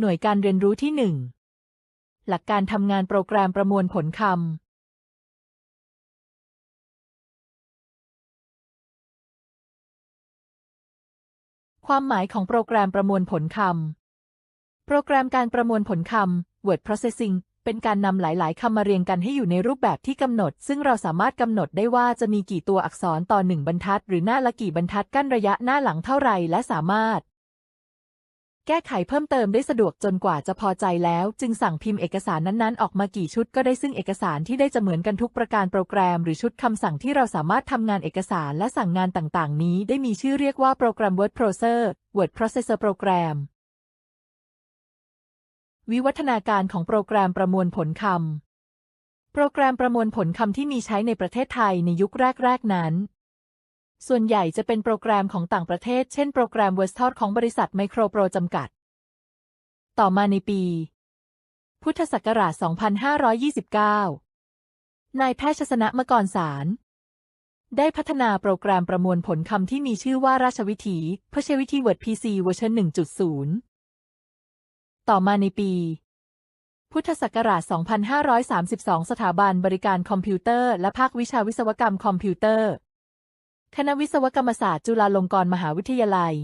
หน่วยการเรียนรู้ที่ 1 หลักการทำงานโปรแกรมประมวลผลคำ ความหมายของโปรแกรมประมวลผลคำ โปรแกรมการประมวลผลคำ Word Processing เป็นการนำหลาย ๆคำมาเรียงกันให้อยู่ในรูปแบบที่กำหนด ซึ่งเราสามารถกำหนดได้ว่าจะมีกี่ตัวอักษรต่อหนึ่งบรรทัด หรือหน้าละกี่บรรทัดกั้นระยะหน้าหลังเท่าไรและสามารถ แก้ไขเพิ่มเติมได้สะดวกจนกว่าจะพอใจแล้ว จึงสั่งพิมพ์เอกสารนั้นๆ ออกมากี่ชุดก็ได้ซึ่งเอกสารที่ได้จะเหมือนกันทุกประการโปรแกรม หรือชุดคำสั่งที่เราสามารถทำงานเอกสารและสั่งงานต่างๆ นี้ได้มีชื่อเรียกว่าโปรแกรม Word Processor Word Processor Program วิวัฒนาการของโปรแกรมประมวลผลคำโปรแกรมประมวลผลคำที่มีใช้ในประเทศไทยในยุคแรก ๆ นั้น ส่วนใหญ่จะเป็นโปรแกรมของต่างประเทศ เช่นโปรแกรม w o r d s t o ของบริษัทไมโครโปรจำกัด ต่อมาในปี พุทธศักราช 2529 นายแพทย์ชสนะมกรสารได้พัฒนาโปรแกรมประมวลผลคำที่มีชื่อว่าราชวิถีเพื่อใช้วิธี Word PC เวอร์ชัน1.0 ต่อมาในปี พุทธศักราช 2532 สถาบันบริการคอมพิวเตอร์ และภาควิชาวิศวกรรมคอมพิวเตอร์ คณะวิศวกรรมศาสตร์จุฬาลงกรณ์มหาวิทยาลัย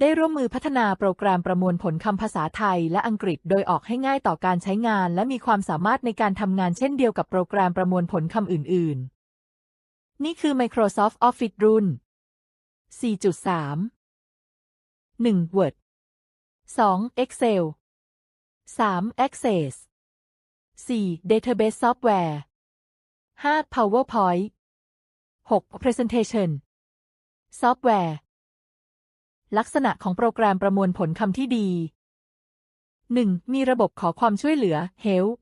ได้ร่วมมือพัฒนาโปรแกรมประมวลผลคำภาษาไทยและอังกฤษ โดยออกให้ง่ายต่อการใช้งาน และมีความสามารถในการทำงานเช่นเดียวกับโปรแกรมประมวลผลคำอื่น ๆ นี่คือ Microsoft Office รุ่น 4.3 1. Word 2. Excel 3. Access 4. Database Software 5. PowerPoint 6. Presentation Software ลักษณะของโปรแกรมประมวลผลคำที่ดี 1. มีระบบขอความช่วยเหลือ Help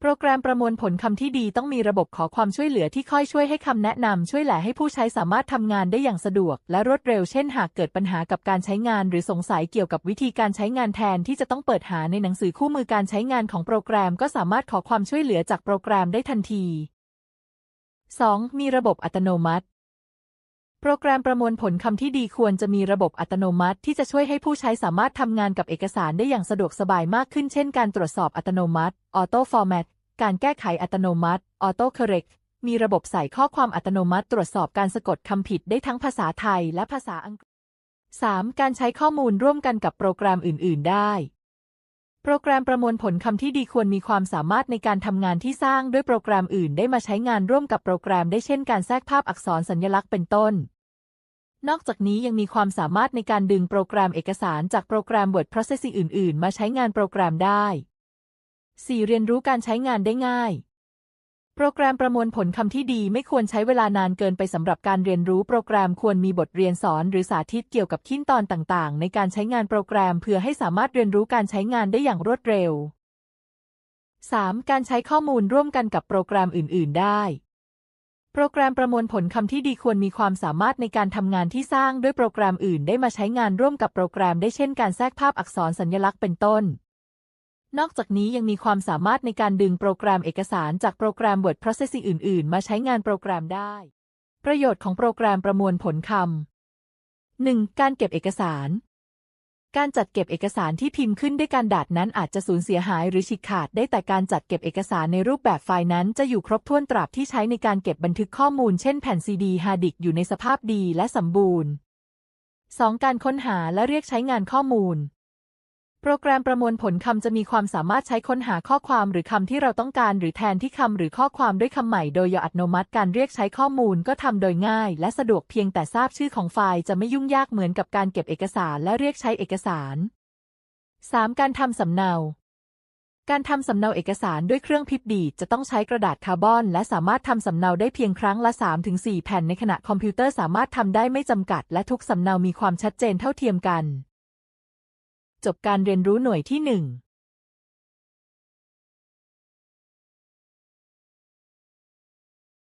โปรแกรมประมวลผลคำที่ดีต้องมีระบบขอความช่วยเหลือที่ค่อยช่วยให้คำแนะนำช่วยแหละให้ผู้ใช้สามารถทำงานได้อย่างสะดวก และรวดเร็วเช่นหากเกิดปัญหากับการใช้งาน หรือสงสัยเกี่ยวกับวิธีการใช้งานแทนที่จะต้องเปิดหาในหนังสือคู่มือการใช้งานของโปรแกรม ก็สามารถขอความช่วยเหลือจากโปรแกรมได้ทันที 2. มีระบบอัตโนมัติ โปรแกรมประมวลผลคำที่ดีควรจะมีระบบอัตโนมัติที่จะช่วยให้ผู้ใช้สามารถทำงานกับเอกสารได้อย่างสะดวกสบายมากขึ้นเช่นการตรวจสอบอัตโนมัติ Auto Format การแก้ไขอัตโนมัติ Auto Correct มีระบบใส่ข้อความอัตโนมัติตรวจสอบการสะกดคำผิดได้ทั้งภาษาไทยและภาษาอังกฤษ 3. การใช้ข้อมูลร่วมกันกับโปรแกรมอื่น ๆ ได้ โปรแกรมประมวลผลคำที่ดีควรมีความสามารถในการทำงานที่สร้างด้วยโปรแกรมอื่นได้มาใช้งานร่วมกับโปรแกรมได้เช่นการแทรกภาพอักษรสัญลักษณ์เป็นต้น นอกจากนี้ยังมีความสามารถในการดึงโปรแกรมเอกสารจากโปรแกรม Word Processing อื่น ๆ มาใช้งานโปรแกรมได้ 4. เรียนรู้การใช้งานได้ง่าย โปรแกรมประมวลผลคำที่ดีไม่ควรใช้เวลานานเกินไปสำหรับการเรียนรู้โปรแกรมควรมีบทเรียนสอนหรือสาธิตเกี่ยวกับขั้นตอนต่างๆ ในการใช้งานโปรแกรมเพื่อให้สามารถเรียนรู้การใช้งานได้อย่างรวดเร็ว 3. การใช้ข้อมูลร่วมกันกับโปรแกรมอื่น ๆ ได้ โปรแกรมประมวลผลคำที่ดีควรมีความสามารถในการทำงานที่สร้างด้วยโปรแกรมอื่นได้มาใช้งานร่วมกับโปรแกรมได้เช่นการแทรกภาพอักษรสัญลักษณ์เป็นต้น นอกจากนี้ยังมีความสามารถในการดึงโปรแกรมเอกสารจากโปรแกรม Word Processing อื่น ๆ มาใช้งานโปรแกรมได้ ประโยชน์ของโปรแกรมประมวลผลคำ 1. การเก็บเอกสาร การจัดเก็บเอกสารที่พิมพ์ขึ้นด้วยการดาดนั้นอาจจะสูญเสียหายหรือฉีกขาดได้แต่การจัดเก็บเอกสารในรูปแบบไฟล์นั้น จะอยู่ครบถ้วนตราบที่ใช้ในการเก็บบันทึกข้อมูล เช่นแผ่นซีดีฮาร์ดดิสอยู่ในสภาพดีและสมบูรณ์ 2. การค้นหาและเรียกใช้งานข้อมูล โปรแกรมประมวลผลคำจะมีความสามารถใช้ค้นหาข้อความหรือคำที่เราต้องการ หรือแทนที่คำหรือข้อความด้วยคำใหม่โดยอัตโนมัติการเรียกใช้ข้อมูลก็ทำโดยง่าย และสะดวกเพียงแต่ทราบชื่อของไฟล์จะไม่ยุ่งยากเหมือนกับการเก็บเอกสารและเรียกใช้เอกสาร 3. การทำสำเนาการทำสำเนาเอกสารด้วยเครื่องพิมพ์ดีดจะต้องใช้กระดาษคาร์บอน และสามารถทำสำเนาได้เพียงครั้งละ 3-4 แผ่นในขณะคอมพิวเตอร์สามารถทำได้ไม่จำกัด และทุกสำเนามีความชัดเจนเท่าเทียมกัน จบการเรียนรู้หน่วยที่หนึ่ง